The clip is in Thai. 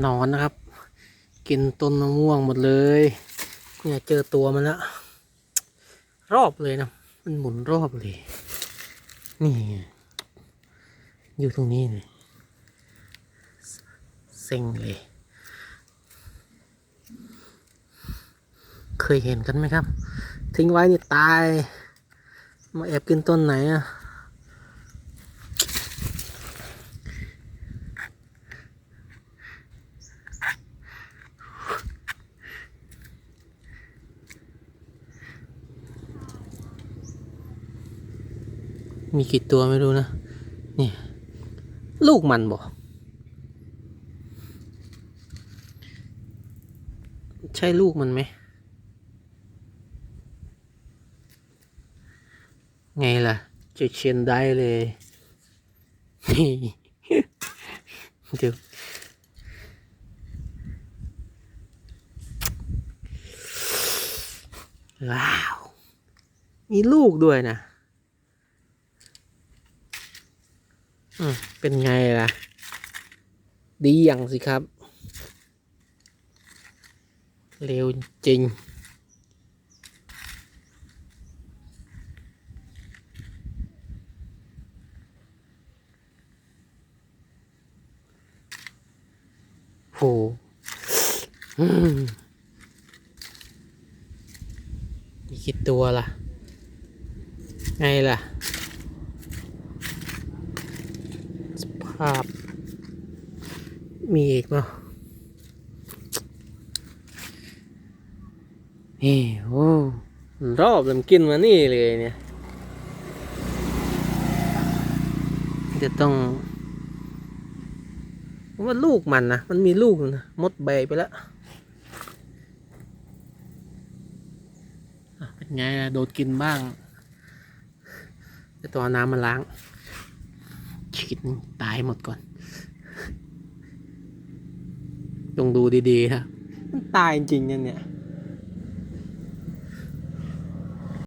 หนอนนะครับ กินต้นมะม่วงหมดเลย เนี่ยเจอตัวมันแล้วรอบเลยนะ มันหมุนรอบเลย นี่ อยู่ตรงนี้เลยเซ็งเลย เคยเห็นกันไหมครับ ทิ้งไว้นี่ตาย มาแอบกินต้นไหนอะ มีกี่ตัวไม่รู้นะ นี่ ลูกมันบอกใช่ลูกมันไหม ไงล่ะ จะเชียนได้เลย นี่ เดี๋ยวว้าว มีลูกด้วยนะ อืม เป็นไงล่ะ ดีอย่างสิครับ เร็วจริง โหอืมมีกี่ตัวล่ะ ไงล่ะ ส ภาพ มีอีกเนาะนี่โอ้รอบลำกินมานี่เลยเนี่ยจะต้องมว่าลูกมันนะมันมีลูกนะมดใบไปแล้วเป็นไงโดดกินบ้างจะตัวน้ำมาล้าง ฉีดตายหมดก่อนต้องดูดีๆนะมันตายจริงๆเนี่ย